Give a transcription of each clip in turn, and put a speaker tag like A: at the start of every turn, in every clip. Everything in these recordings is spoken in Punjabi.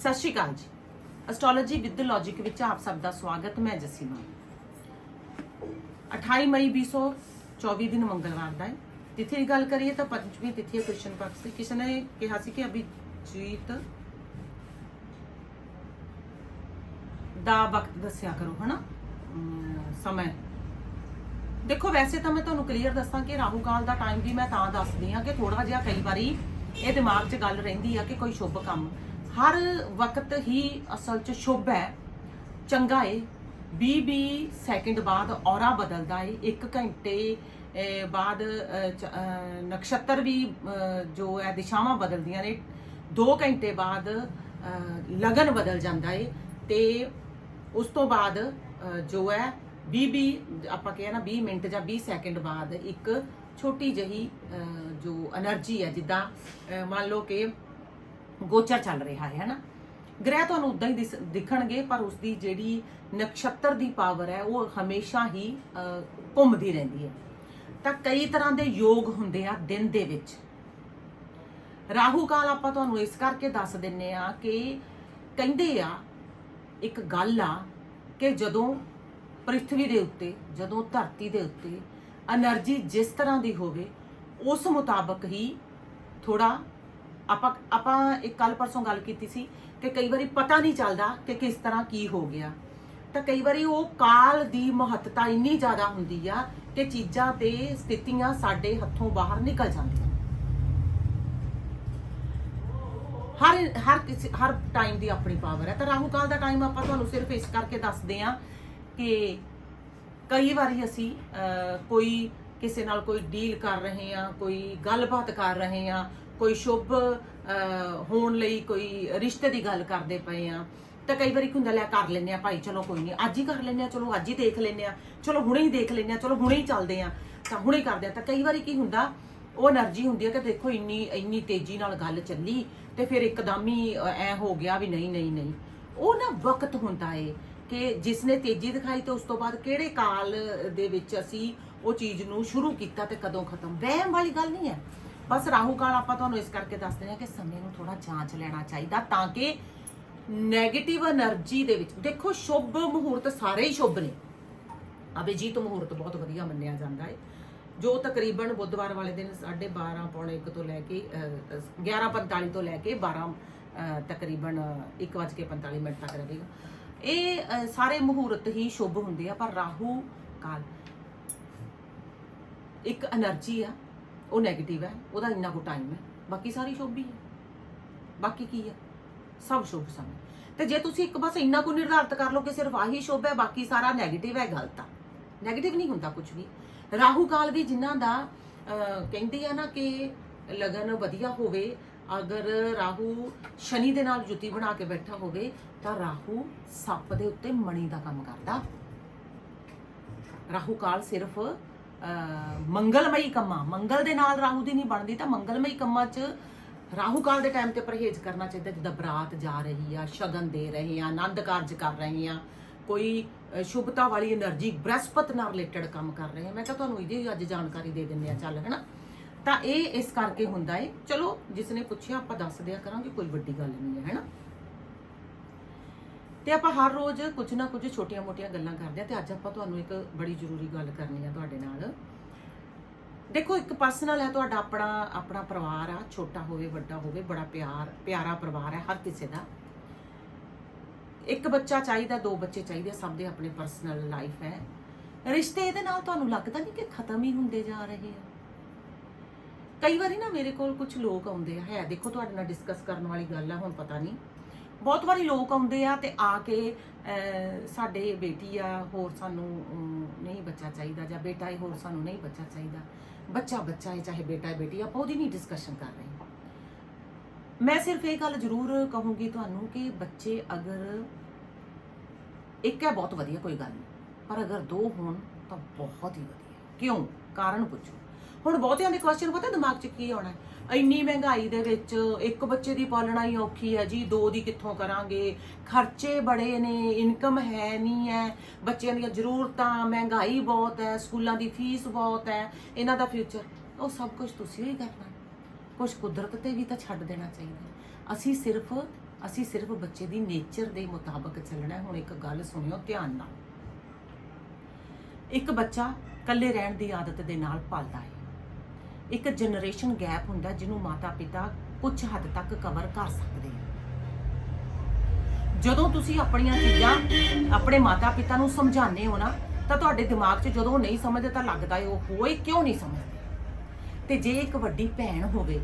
A: ਸਤਿ ਸ਼੍ਰੀ ਅਕਾਲ ਜੀ। ਐਸਟ੍ਰੋਲੋਜੀ ਵਿਦ ਲੌਜੀਕ ਵਿੱਚ ਆਪ ਸਭ ਦਾ ਸਵਾਗਤ ਮੈਂ ਜਸੀਮਾ। 28 ਮਈ 2024 ਦਿਨ ਮੰਗਲਵਾਰ ਦਾ ਹੈ। ਤਿਥੀ ਦੀ ਗੱਲ ਕਰੀਏ ਤਾਂ ਪੰਜਵੀਂ ਤਿਥੀ ਹੈ ਕ੍ਰਿਸ਼ਨ ਪਕਸ਼ ਦੀ। ਕਿਸੇ ਨੇ ਕਿਹਾ ਸੀ ਕਿ ਅਭਿਜੀਤ ਦਾ ਵਕਤ ਦੱਸਿਆ ਕਰੋ ਹਨਾ? ਅਮ, ਸਮਾਂ। ਦੇਖੋ ਵੈਸੇ ਤਾਂ ਮੈਂ ਤੁਹਾਨੂੰ ਕਲੀਅਰ ਦੱਸਾਂ ਕਿ ਰਾਹੂ ਕਾਲ ਦਾ ਟਾਈਮ ਵੀ ਮੈਂ ਤਾਂ ਦੱਸਦੀ ਆ ਕਿ ਥੋੜਾ ਜਿਹਾ ਕਈ ਵਾਰੀ ਇਹ ਦਿਮਾਗ 'ਚ ਗੱਲ ਰਹਿੰਦੀ ਆ ਕਿ ਕੋਈ ਸ਼ੁਭ ਕੰਮ। ਹਰ ਵਕਤ ਹੀ ਅਸਲ 'ਚ ਸ਼ੁਭ ਹੈ। ਚੰਗਾ ਏ। 20 20 ਸੈਕਿੰਡ ਬਾਅਦ ਔਰਾ ਬਦਲਦਾ ਏ। ਇੱਕ ਘੰਟੇ ਬਾਅਦ ਨਕਸ਼ਤਰ ਵੀ ਜੋ ਹੈ ਦਿਸ਼ਾਵਾਂ ਬਦਲਦੀਆਂ ਨੇ 2 ਘੰਟੇ ਬਾਅਦ ਲਗਨ ਬਦਲ ਜਾਂਦਾ ਏ। ਤੇ ਉਸ ਤੋਂ ਬਾਅਦ ਜੋ ਹੈ 20 20 ਆਪਾਂ ਕਿਹਾ ਨਾ 20 ਮਿੰਟ ਜਾਂ 20 ਸੈਕਿੰਡ ਬਾਅਦ ਇੱਕ ਛੋਟੀ ਜਹੀ ਜੋ એનર્ਜੀ ਹੈ, ਜਿੱਦਾਂ ਮੰਨ ਲਓ ਕਿ ਗੋਚਰ ਚੱਲ ਰਿਹਾ ਹੈ, ਹਨਾ? ਗ੍ਰਹਿ ਤੁਹਾਨੂੰ ਉਦਾਂ ਹੀ ਦਿਖਣਗੇ, ਪਰ ਉਸ ਦੀ ਜਿਹੜੀ ਨਕਸ਼ਤਰ ਦੀ ਪਾਵਰ ਹੈ, ਉਹ ਹਮੇਸ਼ਾ ਹੀ ਘੁੰਮਦੀ ਰਹਿੰਦੀ ਹੈ। ਤਾਂ ਕਈ ਤਰ੍ਹਾਂ ਦੇ ਯੋਗ ਹੁੰਦੇ ਆ ਦਿਨ ਦੇ ਵਿੱਚ। ਰਾਹੂ ਕਾਲ ਆਪਾਂ ਤੁਹਾਨੂੰ ਇਸ ਕਰਕੇ ਦੱਸ ਦਿੰਨੇ ਆ ਕਿ ਕਹਿੰਦੇ ਆ, ਇੱਕ ਗੱਲ ਆ ਕਿ ਜਦੋਂ ਪ੍ਰਿਥਵੀ ਦੇ ਉੱਤੇ, ਜਦੋਂ ਧਰਤੀ ਦੇ ਉੱਤੇ એનર્ਜੀ ਜਿਸ ਤਰ੍ਹਾਂ ਦੀ ਹੋਵੇ, ਉਸ ਮੁਤਾਬਕ ਹੀ ਥੋੜਾ ਆਪਾਂ ਆਪਾਂ ਇੱਕ ਕੱਲ ਪਰਸੋਂ ਗੱਲ ਕੀਤੀ ਸੀ ਕਿ ਕਈ ਵਾਰੀ ਪਤਾ ਨਹੀਂ ਚੱਲਦਾ ਕਿ ਕਿਸ ਤਰ੍ਹਾਂ ਕੀ ਹੋ ਗਿਆ। ਤਾਂ ਕਈ ਵਾਰੀ ਉਹ ਕਾਲ ਦੀ ਮਹੱਤਤਾ ਇੰਨੀ ਜ਼ਿਆਦਾ ਹੁੰਦੀ ਆ ਕਿ ਚੀਜ਼ਾਂ ਤੇ ਸਥਿਤੀਆਂ ਸਾਡੇ ਹੱਥੋਂ ਬਾਹਰ ਨਿਕਲ ਜਾਂਦੀਆਂ। ਹਰ ਹਰ ਹਰ ਟਾਈਮ ਦੀ ਆਪਣੀ ਪਾਵਰ ਹੈ। ਤਾਂ ਰਾਹੂ ਕਾਲ ਦਾ ਟਾਈਮ ਆਪਾਂ ਤੁਹਾਨੂੰ ਸਿਰਫ ਇਸ ਕਰਕੇ ਦੱਸਦੇ ਆ ਕਿ ਕਈ ਵਾਰੀ ਅਸੀਂ ਅਹ, ਕੋਈ ਕਿਸੇ ਨਾਲ ਕੋਈ ਡੀਲ ਕਰ ਰਹੇ ਆ ਕੋਈ ਗੱਲਬਾਤ ਕਰ ਰਹੇ ਆ ਕੋਈ ਸ਼ੁਭ ਹੋਣ ਲਈ ਕੋਈ ਰਿਸ਼ਤੇ ਦੀ ਗੱਲ ਕਰਦੇ ਪਏ ਆ, ਤਾਂ ਕਈ ਵਾਰੀ ਹੁੰਦਾ, ਲੈ ਕਰ ਲੈਂਦੇ ਆ ਭਾਈ, ਚਲੋ ਕੋਈ ਨਹੀਂ, ਅੱਜ ਹੀ ਕਰ ਲੈਂਦੇ ਆ, ਚਲੋ ਅੱਜ ਹੀ ਦੇਖ ਲੈਂਦੇ ਆ, ਚਲੋ ਹੁਣੇ ਹੀ ਦੇਖ ਲੈਂਦੇ ਆ, ਚਲੋ ਹੁਣੇ ਹੀ ਚੱਲਦੇ ਆ, ਤਾਂ ਹੁਣੇ ਕਰਦੇ ਆ, ਤਾਂ ਕਈ ਵਾਰੀ ਕੀ ਹੁੰਦਾ, ਉਹ એનર્ਜੀ ਹੁੰਦੀ ਹੈ ਕਿ ਦੇਖੋ ਇੰਨੀ ਇੰਨੀ ਤੇਜ਼ੀ ਨਾਲ ਗੱਲ ਚੱਲੀ, ਤੇ ਫਿਰ ਇੱਕਦਮ ਹੀ ਐ ਹੋ ਗਿਆ ਵੀ ਨਹੀਂ ਨਹੀਂ ਨਹੀਂ। ਉਹ ਨਾ ਵਕਤ ਹੁੰਦਾ ਏ, ਕਿ ਜਿਸ ਨੇ ਤੇਜ਼ੀ ਦਿਖਾਈ ਤੇ ਉਸ ਤੋਂ ਬਾਅਦ ਕਿਹੜੇ ਕਾਲ ਦੇ ਵਿੱਚ ਅਸੀਂ ਉਹ ਚੀਜ਼ ਨੂੰ ਸ਼ੁਰੂ ਕੀਤਾ ਤੇ ਕਦੋਂ ਖਤਮ। ਵਹਿਮ ਵਾਲੀ ਗੱਲ ਨਹੀਂ ਹੈ। ਬਸ ਰਾਹੂ ਕਾਲ ਆਪਾਂ ਤੁਹਾਨੂੰ ਇਸ ਕਰਕੇ ਦੱਸਦੇ ਰਹੇ ਹਾਂ ਕਿ ਸਮੇਂ ਨੂੰ ਥੋੜਾ ਜਾਂਚ ਲੈਣਾ ਚਾਹੀਦਾ ਤਾਂ ਕਿ 네ਗੇਟਿਵ એનર્ਜੀ ਦੇ ਵਿੱਚ, ਦੇਖੋ ਸ਼ੁਭ ਮੁਹੂਰਤ ਸਾਰੇ ਹੀ ਸ਼ੁਭ ਨੇ। ਅਭਿਜੀਤ ਮੁਹੂਰਤ ਬਹੁਤ ਵਧੀਆ ਮੰਨਿਆ ਜਾਂਦਾ ਹੈ। ਜੋ ਤਕਰੀਬਨ ਬੁੱਧਵਾਰ ਵਾਲੇ ਦਿਨ 12:30 ਪੌਣੇ 1 ਤੋਂ ਲੈ ਕੇ 11:45 ਤੋਂ ਲੈ ਕੇ 12 ਤਕਰੀਬਨ 1:45 ਮਿੰਟ ਤੱਕ ਰਹੇਗਾ। ਇਹ ਸਾਰੇ ਮੁਹੂਰਤ ਹੀ ਸ਼ੁਭ ਹੁੰਦੇ ਆ, ਪਰ ਰਾਹੂ ਕਾਲ ਇੱਕ એનર્ਜੀ ਆ। ਉਹ 네ਗੇਟਿਵ ਹੈ, ਉਹਦਾ ਇੰਨਾ ਕੋ ਟਾਈਮ ਹੈ, ਬਾਕੀ ਸਾਰੀ ਸ਼ੁਭ ਹੀ। ਹੈ ਬਾਕੀ ਕੀ ਹੈ? ਸਭ ਸ਼ੁਭ ਸਮੇਂ। ਤੇ ਜੇ ਤੁਸੀਂ ਇੱਕ ਬਸ ਇੰਨਾ ਕੋ ਨਿਰਧਾਰਤ ਕਰ ਲਓ ਕਿ ਸਿਰਫ ਆਹੀ ਸ਼ੁਭ ਹੈ, ਬਾਕੀ ਸਾਰਾ 네ਗੇਟਿਵ ਹੈ, ਗਲਤ ਆ। 네ਗੇਟਿਵ ਨਹੀਂ ਹੁੰਦਾ ਕੁਝ ਵੀ। ਰਾਹੂ ਕਾਲ ਵੀ ਜਿਨ੍ਹਾਂ ਦਾ ਕਹਿੰਦੇ ਆ ਨਾ ਕਿ ਲਗਨ ਵਧੀਆ ਹੋਵੇ, ਅਗਰ ਰਾਹੂ ਸ਼ਨੀ ਦੇ ਨਾਲ ਜੁਤੀ ਬਣਾ ਕੇ ਬੈਠਾ ਹੋਵੇ, ਤਾਂ ਰਾਹੂ ਸੱਪ ਦੇ ਉੱਤੇ ਮਣੀ ਦਾ ਕੰਮ ਕਰਦਾ। ਰਾਹੂ ਕਾਲ ਸਿਰਫ ਮੰਗਲਮਈ ਕੰਮਾਂ। ਮੰਗਲ ਦੇ ਨਾਲ ਰਾਹੂ ਦੀ ਨਹੀਂ ਬਣਦੀ ਤਾਂ ਮੰਗਲਮਈ ਕੰਮਾਂ 'ਚ ਰਾਹੂ ਕਾਲ ਦੇ ਟਾਈਮ ਤੇ ਪਰਹੇਜ਼ ਕਰਨਾ ਚਾਹੀਦਾ, ਜਿੱਦਾਂ ਬਰਾਤ ਜਾ ਰਹੀ ਆ, ਸ਼ਗਨ ਦੇ ਰਹੇ ਆ, ਆਨੰਦ ਕਾਰਜ ਕਰ ਰਹੇ ਆ, ਕੋਈ ਸ਼ੁਭਤਾ ਵਾਲੀ એનર્ਜੀ ਬ੍ਰਹਸਪਤ ਨਾਲ ਰਿਲੇਟਡ ਕੰਮ ਕਰ ਰਹੇ ਆ। ਮੈਂ ਤਾਂ ਤੁਹਾਨੂੰ ਇਹਦੀ ਅੱਜ ਜਾਣਕਾਰੀ ਦੇ ਦਿੰਨੇ ਆ, ਚੱਲ, ਹਨਾ? ਤਾਂ ਇਹ ਇਸ ਕਰਕੇ ਹੁੰਦਾ ਏ। ਚਲੋ, ਜਿਸ ਨੇ ਪੁੱਛਿਆ, ਆਪਾਂ ਦੱਸ ਦਿਆ ਕਰਾਂਗੇ, ਕੋਈ ਵੱਡੀ ਗੱਲ ਨਹੀਂ ਹੈ, ਹਨਾ? ਤੇ ਆਪਾਂ ਹਰ ਰੋਜ਼ ਕੁਝ ਨਾ ਕੁਝ ਛੋਟੀਆਂ-ਮੋਟੀਆਂ ਗੱਲਾਂ ਕਰਦੇ ਆ ਤੇ ਅੱਜ ਆਪਾਂ ਤੁਹਾਨੂੰ ਇੱਕ ਬੜੀ ਜ਼ਰੂਰੀ ਗੱਲ ਕਰਨੀ ਆ ਤੁਹਾਡੇ ਨਾਲ। ਦੇਖੋ, ਇੱਕ ਪਰਸਨਲ ਹੈ ਤੁਹਾਡਾ ਆਪਣਾ ਆਪਣਾ ਪਰਿਵਾਰ ਆ, ਛੋਟਾ ਹੋਵੇ, ਵੱਡਾ ਹੋਵੇ, ਬੜਾ ਪਿਆਰ, ਪਿਆਰਾ ਪਰਿਵਾਰ ਹੈ ਹਰ ਕਿਸੇ ਦਾ। ਇੱਕ ਬੱਚਾ ਚਾਹੀਦਾ, ਦੋ ਬੱਚੇ ਚਾਹੀਦੇ, ਸਭ ਦੇ ਆਪਣੇ ਪਰਸਨਲ ਲਾਈਫ ਹੈ। ਰਿਸ਼ਤੇ ਇਹਦੇ ਨਾਲ ਤੁਹਾਨੂੰ ਲੱਗਦਾ ਨਹੀਂ ਕਿ ਖਤਮ ਹੀ ਹੁੰਦੇ ਜਾ ਰਹੇ ਆ? ਕਈ ਵਾਰੀ ਨਾ ਮੇਰੇ ਕੋਲ ਕੁਝ ਲੋਕ ਆਉਂਦੇ ਆ, ਹੈ ਦੇਖੋ, ਤੁਹਾਡੇ ਨਾਲ ਡਿਸਕਸ ਕਰਨ ਵਾਲੀ ਗੱਲ ਆ, ਹੁਣ ਪਤਾ ਨਹੀਂ। ਬਹੁਤ ਵਾਰੀ ਲੋਕ ਆਉਂਦੇ ਆ ਤੇ ਆ ਕੇ ਸਾਡੇ ਬੇਟੀ ਆ, ਹੋਰ ਸਾਨੂੰ ਨਹੀਂ ਬੱਚਾ ਚਾਹੀਦਾ ਜਾਂ ਬੇਟਾ ਹੈ ਹੋਰ ਸਾਨੂੰ ਨਹੀਂ ਬੱਚਾ ਚਾਹੀਦਾ। ਬੱਚਾ ਬੱਚਾ ਹੈ ਚਾਹੇ ਬੇਟਾ ਹੈ ਬੇਟੀ ਆਪਾਂ ਉਹਦੀ ਨਹੀਂ ਡਿਸਕਸ਼ਨ ਕਰ ਰਹੇ। ਮੈਂ ਸਿਰਫ ਇਹ ਗੱਲ ਜ਼ਰੂਰ ਕਹੂੰਗੀ ਤੁਹਾਨੂੰ ਕਿ ਬੱਚੇ ਅਗਰ, ਇੱਕ ਹੈ ਬਹੁਤ ਵਧੀਆ, ਕੋਈ ਗੱਲ ਨਹੀਂ। ਪਰ ਅਗਰ ਦੋ ਹੋਣ ਤਾਂ ਬਹੁਤ ਹੀ ਵਧੀਆ। ਕਿਉਂ? ਕਾਰਨ ਪੁੱਛੋ। ਹੁਣ ਬਹੁਤਿਆਂ ਦੇ ਕੁਐਸਚਨ ਪਤਾ ਦਿਮਾਗ 'ਚ ਕੀ ਆਉਣਾ ਇੰਨੀ ਮਹਿੰਗਾਈ ਦੇ ਵਿੱਚ ਇੱਕ ਬੱਚੇ ਦੀ ਪਾਲਣਾ ਹੀ ਔਖੀ ਹੈ ਜੀ, ਦੋ ਦੀ ਕਿੱਥੋਂ ਕਰਾਂਗੇ? ਖਰਚੇ ਬੜੇ ਨੇ ਇਨਕਮ ਹੈ ਨਹੀਂ ਹੈ। ਬੱਚਿਆਂ ਦੀਆਂ ਜ਼ਰੂਰਤਾਂ, ਮਹਿੰਗਾਈ ਬਹੁਤ ਹੈ, ਸਕੂਲਾਂ ਦੀ ਫੀਸ ਬਹੁਤ ਹੈ। ਇਹਨਾਂ ਦਾ ਫਿਊਚਰ ਉਹ ਸਭ ਕੁਝ ਤੁਸੀਂ ਹੀ ਕਰਨਾ। ਕੁਝ ਕੁਦਰਤ ਤੇ ਵੀ ਤਾਂ ਛੱਡ ਦੇਣਾ ਚਾਹੀਦਾ ਅਸੀਂ ਸਿਰਫ ਅਸੀਂ ਸਿਰਫ ਬੱਚੇ ਦੀ ਨੇਚਰ ਦੇ ਮੁਤਾਬਕ ਚੱਲਣਾ ਹੁਣ ਇੱਕ ਗੱਲ ਸੁਣਿਓ ਧਿਆਨ ਨਾਲ। ਇੱਕ ਬੱਚਾ ਇਕੱਲੇ ਰਹਿਣ ਦੀ ਆਦਤ ਦੇ ਨਾਲ ਪਲਦਾ ਹੈ। ਇੱਕ ਜਨਰੇਸ਼ਨ ਗੈਪ ਹੁੰਦਾ ਜਿਹਨੂੰ ਮਾਤਾ-ਪਿਤਾ ਕੁਝ ਹੱਦ ਤੱਕ ਕਵਰ ਕਰ ਸਕਦੇ ਆ। ਜਦੋਂ ਤੁਸੀਂ ਆਪਣੀਆਂ ਚੀਜ਼ਾਂ ਆਪਣੇ ਮਾਤਾ-ਪਿਤਾ ਨੂੰ ਸਮਝਾਉਂਦੇ ਹੋ ਨਾ, ਤਾਂ ਤੁਹਾਡੇ ਦਿਮਾਗ 'ਚ ਜਦੋਂ ਉਹ ਨਹੀਂ ਸਮਝਦੇ ਤਾਂ ਲੱਗਦਾ ਹੈ ਉਹ ਹੋਏ ਕਿਉਂ ਨਹੀਂ ਸਮਝਦੇ? ਤੇ ਜੇ ਇੱਕ ਵੱਡੀ ਭੈਣ ਹੋਵੇ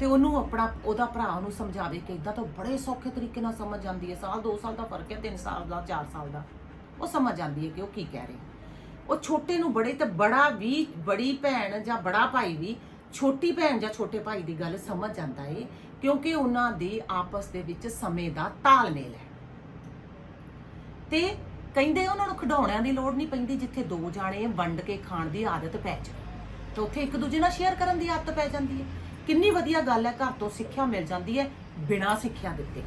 A: ਤੇ ਉਹਨੂੰ ਆਪਣਾ, ਉਹਦਾ ਭਰਾ ਨੂੰ ਸਮਝਾਵੇ ਕਿ ਇਦਾਂ ਤਾਂ ਬੜੇ ਸੌਖੇ ਤਰੀਕੇ ਨਾਲ ਸਮਝ ਜਾਂਦੀ ਹੈ, ਸਾਲ 2 ਸਾਲ ਦਾ ਫ਼ਰਕ ਹੈ 3 ਸਾਲ ਦਾ 4 ਸਾਲ ਦਾ, ਉਹ ਸਮਝ ਜਾਂਦੀ ਹੈ ਕਿ ਉਹ ਕੀ ਕਹਿ ਰਿਹਾ। ਉਹ ਛੋਟੇ ਨੂੰ ਬੜੇ ਤੇ ਬੜਾ ਵੀ, ਬੜੀ ਭੈਣ ਜਾਂ ਬੜਾ ਭਾਈ ਵੀ, ਛੋਟੀ ਭੈਣ ਜਾਂ ਛੋਟੇ ਭਾਈ ਦੀ ਗੱਲ ਸਮਝ ਜਾਂਦਾ ਏ, ਕਿਉਂਕਿ ਉਹਨਾਂ ਦੇ ਆਪਸ ਦੇ ਵਿੱਚ ਸਮੇਂ ਦਾ ਤਾਲਮੇਲ ਹੈ। ਤੇ ਕਹਿੰਦੇ ਉਹਨਾਂ ਨੂੰ ਖਿਡੌਣਿਆਂ ਦੀ ਲੋੜ ਨਹੀਂ ਪੈਂਦੀ, ਜਿੱਥੇ ਦੋ ਜਾਣੇ ਵੰਡ ਕੇ ਖਾਣ ਦੀ ਆਦਤ ਪੈ ਜਾਵੇ। ਤੇ ਉੱਥੇ ਇੱਕ ਦੂਜੇ ਨਾਲ ਸ਼ੇਅਰ ਕਰਨ ਦੀ ਆਦਤ ਪੈ ਜਾਂਦੀ ਹੈ ਕਿੰਨੀ ਵਧੀਆ ਗੱਲ ਹੈ, ਘਰ ਤੋਂ ਸਿੱਖਿਆ ਮਿਲ ਜਾਂਦੀ ਹੈ ਬਿਨਾਂ ਸਿੱਖਿਆ ਦਿੱਤੇ।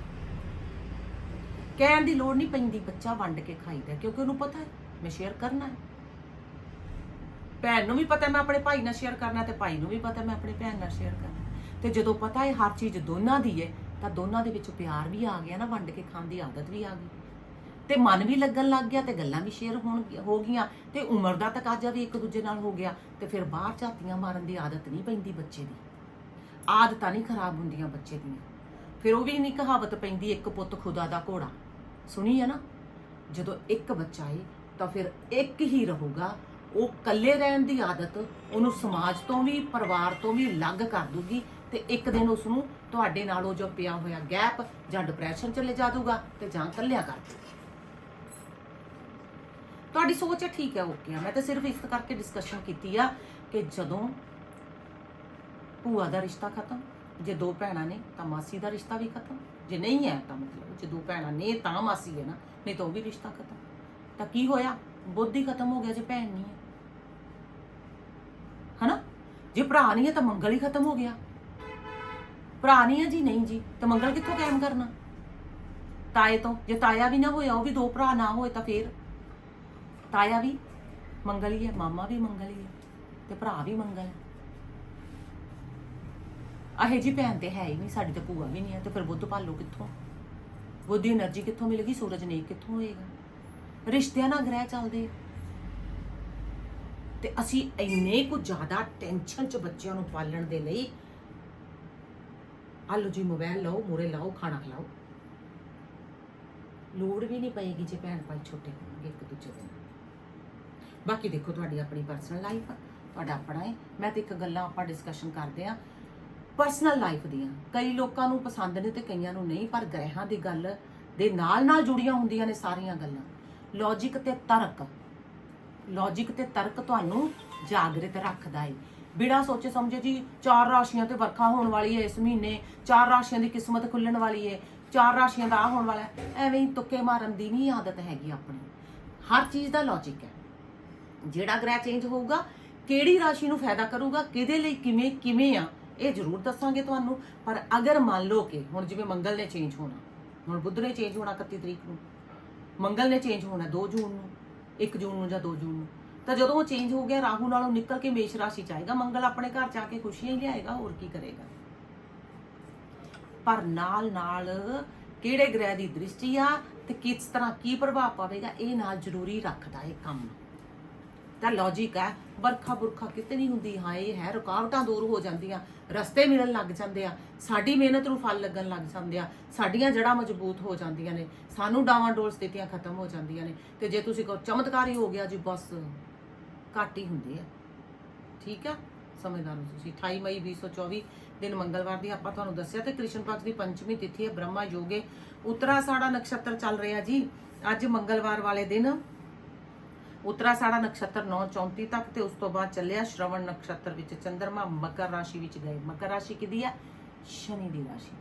A: ਕਹਿਣ ਦੀ ਲੋੜ ਨਹੀਂ ਪੈਂਦੀ, ਬੱਚਾ ਵੰਡ ਕੇ ਖਾਈਦਾ, ਕਿਉਂਕਿ ਉਹਨੂੰ ਪਤਾ ਹੈ, ਮੈਂ ਸ਼ੇਅਰ ਕਰਨਾ ਹੈ। ਭੈਣ ਨੂੰ ਵੀ ਪਤਾ ਮੈਂ ਆਪਣੇ ਭਾਈ ਨਾਲ ਸ਼ੇਅਰ ਕਰਨਾ ਤੇ ਭਾਈ ਨੂੰ ਵੀ ਪਤਾ ਮੈਂ ਆਪਣੀ ਭੈਣ ਨਾਲ ਸ਼ੇਅਰ ਕਰਨਾ। ਤੇ ਜਦੋਂ ਪਤਾ ਹੈ ਹਰ ਚੀਜ਼ ਦੋਨਾਂ ਦੀ ਹੈ, ਤਾਂ ਦੋਨਾਂ ਦੇ ਵਿੱਚ ਪਿਆਰ ਵੀ ਆ ਗਿਆ ਨਾ, ਵੰਡ ਕੇ ਖਾਣ ਦੀ ਆਦਤ ਵੀ ਆ ਗਈ। ਤੇ ਮਨ ਵੀ ਲੱਗਣ ਲੱਗ ਗਿਆ ਤੇ ਗੱਲਾਂ ਵੀ ਸ਼ੇਅਰ ਹੋਣ ਹੋ ਗਈਆਂ। ਤੇ ਉਮਰ ਦਾ ਤਕਾਜ਼ਾ ਵੀ ਇੱਕ ਦੂਜੇ ਨਾਲ ਹੋ ਗਿਆ ਤੇ ਫਿਰ ਬਾਹਰ ਝਾਤੀਆਂ ਮਾਰਨ ਦੀ ਆਦਤ ਨਹੀਂ ਪੈਂਦੀ ਬੱਚੇ ਦੀ। ਆਦਤਾਂ ਨਹੀਂ ਖਰਾਬ ਹੁੰਦੀਆਂ ਬੱਚੇ ਦੀਆਂ। ਫਿਰ ਉਹ ਵੀ ਨਹੀਂ ਕਹਾਵਤ ਪੈਂਦੀ ਇੱਕ ਪੁੱਤ ਖੁਦਾ ਦਾ ਘੋੜਾ। ਸੁਣੀ ਹੈ ਨਾ? ਜਦੋਂ ਇੱਕ ਬੱਚਾ ਏ ਤਾਂ ਫਿਰ ਇੱਕ ਹੀ ਰਹੂਗਾ ਉਹ ਇਕੱਲੇ ਰਹਿਣ ਦੀ ਆਦਤ ਉਹਨੂੰ ਸਮਾਜ ਤੋਂ ਵੀ, ਪਰਿਵਾਰ ਤੋਂ ਵੀ ਅਲੱਗ ਕਰ ਦੂਗੀ ਤੇ ਇੱਕ ਦਿਨ ਉਸ ਨੂੰ ਤੁਹਾਡੇ ਉਹ ਜੋ ਪਿਆ ਹੋਇਆ ਗੈਪ ਜਾਂ ਡਿਪਰੈਸ਼ਨ ਚ ਲੈ ਜਾ ਦੂਗਾ ਤੇ ਜਾਂ ਇਕੱਲਿਆ ਕਰ ਦੂਗਾ। ਤੁਹਾਡੀ ਸੋਚ ਹੈ ਠੀਕ ਹੈ ਓਕੇ ਆ। ਮੈਂ ਤਾਂ ਸਿਰਫ ਇਸ ਕਰਕੇ ਡਿਸਕਸ਼ਨ ਕੀਤੀ ਆ ਕਿ ਜਦੋਂ ਭੂਆ ਦਾ ਰਿਸ਼ਤਾ ਖਤਮ, ਜੇ ਦੋ ਭੈਣਾਂ ਨੇ ਤਾਂ ਮਾਸੀ ਦਾ ਰਿਸ਼ਤਾ ਵੀ ਖਤਮ, ਜੇ ਨਹੀਂ ਹੈ ਤਾਂ ਮਤਲਬ ਜੇ ਦੋ ਭੈਣਾਂ ਨੇ ਤਾਂ ਮਾਸੀ ਹੈ ਨਾ, ਨਹੀਂ ਤਾਂ ਉਹ ਵੀ ਰਿਸ਼ਤਾ ਖਤਮ। ਤਾਂ ਕੀ ਹੋਇਆ? ਬੁੱਧ ਹੀ ਖਤਮ ਹੋ ਗਿਆ ਜੇ ਭੈਣ ਨਹੀਂ ਹੈ ਹਨਾ ਜੇ ਭਰਾ ਨਹੀਂ ਹੈ ਤਾਂ ਮੰਗਲ ਹੀ ਖਤਮ ਹੋ ਗਿਆ। ਭਰਾ ਨਹੀਂ ਹੈ ਜੀ, ਨਹੀਂ ਜੀ, ਤਾਂ ਮੰਗਲ ਕਿੱਥੋਂ ਕਾਇਮ ਕਰਨਾ? ਤਾਏ ਤੋਂ, ਜੇ ਤਾਇਆ ਵੀ ਨਾ ਹੋਇਆ, ਉਹ ਵੀ ਦੋ ਭਰਾ ਨਾ ਹੋਏ ਤਾਂ ਫੇਰ? ਤਾਇਆ ਵੀ ਮੰਗਲ ਹੀ ਹੈ, ਮਾਮਾ ਵੀ ਮੰਗਲ ਹੀ ਹੈ, ਤੇ ਭਰਾ ਵੀ ਮੰਗਲ ਹੈ। ਅਹੇ ਜੀ ਭੈਣ ਤੇ ਹੈ ਹੀ ਨਹੀਂ, ਸਾਡੀ ਤਾਂ ਭੂਆ ਵੀ ਨਹੀਂ ਹੈ, ਤੇ ਫਿਰ ਬੁੱਧ ਭਾਲੋ ਕਿੱਥੋਂ? ਬੁੱਧ ਦੀ એનર્ਜੀ ਕਿੱਥੋਂ ਮਿਲੇਗੀ ਸੂਰਜ ਨੇ ਕਿੱਥੋਂ ਹੋਏਗਾ? ਰਿਸ਼ਤਿਆਂ ਨਾਲ ਗ੍ਰਹਿ ਚੱਲਦੇ ਆ। ਤੇ ਅਸੀਂ ਇੰਨੇ ਕੁ ਜ਼ਿਆਦਾ ਟੈਨਸ਼ਨ ਚ ਬੱਚਿਆਂ ਨੂੰ ਪਾਲਣ ਦੇ ਲਈ ਆਲੋ ਜੀ ਮੋਬਾਈਲ ਲਓ ਮੂਰੇ ਲਾਓ, ਖਾਣਾ ਖਿਲਾਓ। ਲੋੜ ਵੀ ਨਹੀਂ ਪਏਗੀ ਜੇ ਭੈਣ ਭਾਈ ਛੋਟੇ ਹੋਣਗੇ ਇੱਕ ਦੂਜੇ ਦੇ ਨਾਲ। ਬਾਕੀ ਦੇਖੋ ਤੁਹਾਡੀ ਆਪਣੀ ਪਰਸਨਲ ਲਾਈਫ ਤੁਹਾਡਾ ਆਪਣਾ ਹੈ ਮੈਂ ਤੇ ਇੱਕ ਗੱਲਾਂ ਆਪਾਂ ਡਿਸਕਸ਼ਨ ਕਰਦੇ ਆ ਪਰਸਨਲ ਲਾਈਫ ਦੀਆਂ। ਕਈ ਲੋਕਾਂ ਨੂੰ ਪਸੰਦ ਨੇ ਤੇ ਕਈਆਂ ਨੂੰ ਨਹੀਂ, ਪਰ ਗ੍ਰਹਿਾਂ ਦੀ ਗੱਲ ਦੇ ਨਾਲ ਨਾਲ ਜੁੜੀਆਂ ਹੁੰਦੀਆਂ ਨੇ ਸਾਰੀਆਂ ਗੱਲਾਂ। ਲੌਜੀਕ ਤੇ ਤਰਕ। ਲੌਜੀਕ ਤੇ ਤਰਕ ਤੁਹਾਨੂੰ ਜਾਗਰਿਤ ਰੱਖਦਾ ਏ। ਬਿਨਾਂ ਸੋਚੇ ਸਮਝੇ ਜੀ, ਚਾਰ ਰਾਸ਼ੀਆਂ ਤੇ ਵਰਖਾ ਹੋਣ ਵਾਲੀ ਹੈ ਇਸ ਮਹੀਨੇ, ਚਾਰ ਰਾਸ਼ੀਆਂ ਦੀ ਕਿਸਮਤ ਖੁੱਲਣ ਵਾਲੀ ਹੈ ਚਾਰ ਰਾਸ਼ੀਆਂ ਦਾ ਆਹ ਹੋਣ ਵਾਲਾ ਐਵੇਂ ਹੀ ਤੁੱਕੇ ਮਾਰਨ ਦੀ ਨਹੀਂ ਆਦਤ ਹੈਗੀ ਆਪਣੀ। ਹਰ ਚੀਜ਼ ਦਾ ਲੌਜੀਕ ਹੈ। ਜਿਹੜਾ ਗ੍ਰਹਿ ਚੇਂਜ ਹੋਊਗਾ, ਕਿਹੜੀ ਰਾਸ਼ੀ ਨੂੰ ਫਾਇਦਾ ਕਰੂਗਾ, ਕਿਹਦੇ ਲਈ ਕਿਵੇਂ ਕਿਵੇਂ ਆ, ਇਹ ਜ਼ਰੂਰ ਦੱਸਾਂਗੇ ਤੁਹਾਨੂੰ। ਪਰ ਅਗਰ ਮੰਨ ਲਓ ਕਿ ਹੁਣ ਜਿਵੇਂ ਮੰਗਲ ਨੇ ਚੇਂਜ ਹੋਣਾ, ਹੁਣ ਬੁੱਧ ਨੇ ਚੇਂਜ ਹੋਣਾ 31 ਤਰੀਕ ਨੂੰ, ਮੰਗਲ ਨੇ ਚੇਂਜ ਹੋਣਾ 2 ਜੂਨ ਨੂੰ 1 ਜੂਨ ਨੂੰ ਜਾਂ 2 ਜੂਨ ਨੂੰ। ਤਾਂ ਜਦੋਂ ਉਹ ਚੇਂਜ ਹੋ ਗਿਆ, ਰਾਹੂ ਨਾਲੋਂ ਨਿਕਲ ਕੇ ਮੇਸ਼ ਰਾਸ਼ੀ ਚ ਆਏਗਾ। ਮੰਗਲ ਆਪਣੇ ਘਰ ਜਾ ਕੇ ਖੁਸ਼ੀਆਂ ਹੀ ਲਿਆਏਗਾ, ਹੋਰ ਕੀ ਕਰੇਗਾ? ਪਰ ਨਾਲ ਨਾਲ ਕਿਹੜੇ ਗ੍ਰਹਿ ਦੀ ਦ੍ਰਿਸ਼ਟੀ ਆ ਤੇ ਕਿਸ ਤਰ੍ਹਾਂ ਕੀ ਪ੍ਰਭਾਵ ਪਾਵੇਗਾ, ਇਹ ਨਾਲ ਜ਼ਰੂਰੀ ਰੱਖਦਾ ਇਹ ਕੰਮ। ਤਾਂ ਲੌਜੀਕ ਹੈ, ਵਰਖਾ ਬੁਰਖਾ ਕਿਤੇ ਨਹੀਂ ਹੁੰਦੀ, ਹਾਂ, ਇਹ ਹੈ, ਰੁਕਾਵਟਾਂ ਦੂਰ ਹੋ ਜਾਂਦੀਆਂ, ਰਸਤੇ ਮਿਲਣ ਲੱਗ ਜਾਂਦੇ ਆ, ਸਾਡੀ ਮਿਹਨਤ ਨੂੰ ਫਲ ਲੱਗਣ ਲੱਗ ਜਾਂਦੇ ਆ, ਸਾਡੀਆਂ ਜੜ੍ਹਾਂ ਮਜ਼ਬੂਤ ਹੋ ਜਾਂਦੀਆਂ ਨੇ, ਸਾਨੂੰ ਡਾਵਾਂ ਡੋਲ ਸਥਿਤੀਆਂ ਖਤਮ ਹੋ ਜਾਂਦੀਆਂ ਨੇ, ਤੇ ਜੇ ਤੁਸੀਂ ਕਹੋ ਚਮਤਕਾਰੀ ਹੋ ਗਿਆ ਜੀ, ਬਸ ਘੱਟ ਹੀ ਹੁੰਦੇ ਆ। ਠੀਕ ਆ? ਸਮਝਦਾਰ ਹੋ ਤੁਸੀਂ। 28 ਮਈ 2024 ਦਿਨ ਮੰਗਲਵਾਰ ਦੀ ਆਪਾਂ ਤੁਹਾਨੂੰ ਦੱਸਿਆ ਤੇ ਕ੍ਰਿਸ਼ਨ ਪਕਸ਼ ਦੀ ਪੰਚਮੀ ਤਿਥੀ ਹੈ, ਬ੍ਰਹਮਾ ਯੋਗੇ ਉਤਰਾ ਸਾੜਾ ਨਕਸ਼ਤਰ ਚੱਲ ਰਿਹਾ ਜੀ। ਅੱਜ ਮੰਗਲਵਾਰ ਵਾਲੇ ਦਿਨ ਉਤਰਾ ਸਾੜਾ ਨਕਸ਼ਤਰ 934 ਤੱਕ ਤੇ ਉਸ ਤੋਂ ਬਾਅਦ ਚੱਲਿਆ ਸ਼ਰਵਣ ਨਕਸ਼ਤਰ ਵਿੱਚ ਚੰਦਰਮਾ ਮਕਰ ਰਾਸ਼ੀ ਵਿੱਚ ਗਏ। ਮਕਰ ਰਾਸ਼ੀ ਕਿਹਦੀ ਹੈ ਸ਼ਨੀ ਦੀ ਰਾਸ਼ੀ।